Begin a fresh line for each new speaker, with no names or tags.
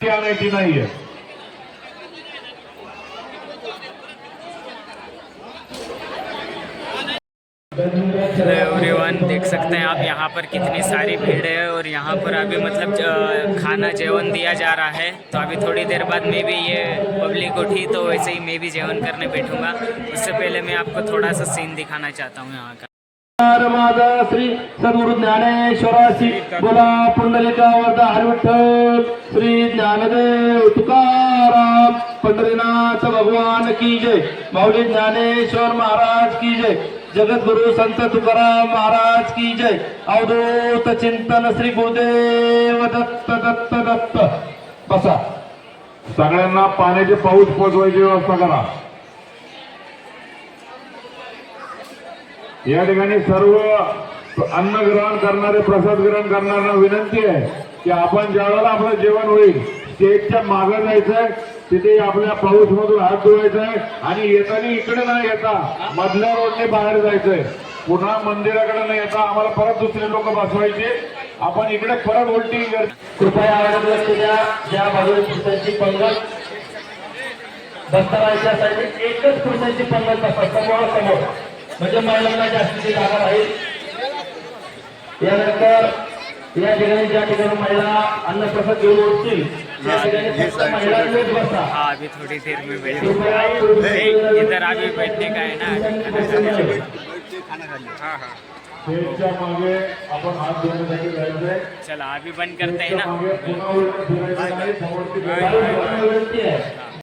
आणायची नाहीये
hello everyone देख सकते हैं आप यहाँ पर कितनी सारी भीड़ है और यहाँ पर अभी मतलब खाना जेवन दिया जा रहा है। तो अभी थोड़ी देर बाद मैं भी ये पब्लिक उठी तो वैसे ही मैं भी जेवन करने बैठूँगा। उससे पहले मैं आपको थोड़ा सा सीन दिखाना चाहता हूँ यहाँ का।
माझा श्री सद्गुरु ज्ञानेश्वराशी बोला पुंडलिकावरदा हरविठ्ठल. श्री ज्ञानदेव तुकाराम पंढरीनाथ भगवान की जय. माऊली ज्ञानेश्वर महाराज की जय. जगद्गुरु संत तुकाराम महाराज की जय. अवधूत चिंतन श्री गुरुदेव दत्त दत्त दत्त. बसा.
सगळ्यांना पाण्याचे पाऊस पोचवायची व्यवस्था करा. या ठिकाणी सर्व अन्न ग्रहण करणारे प्रसाद ग्रहण करणाऱ्यांना विनंती आहे की आपण ज्यावेळेला आपलं जेवण होईल स्टेजच्या मागे जायचंय तिथे आपल्या पाऊस मधून हात धुवायचा आहे आणि येताना इकडे नाही येता मधल्या रोडने बाहेर जायचंय. पुन्हा मंदिराकडे नाही येता आम्हाला परत दुसरे लोक बसवायचे. आपण इकडे परत उलटी
कृपया आवाज लक्ष ज्या पुरुषांची पंगत दस्तराच्या साठी एकच पुरुषांची पंगत असतात समोर समोर. म्हणजे महिलांना जास्तीची जागा राहील. यानंतर या ठिकाणी ज्या ठिकाणी महिला अन्नप्रसाद घेऊन उठतील त्या ठिकाणी फक्त महिलांनीच बसा.
हाँ अभी थोड़ी देर में नहीं, इधर अभी बैठने का है ना हाँ हाँ
स्टेजच्या मागे आपण हात धुण्यासाठी जायचंय
चला अभी बंद करते हैं
स्टेजच्या
ना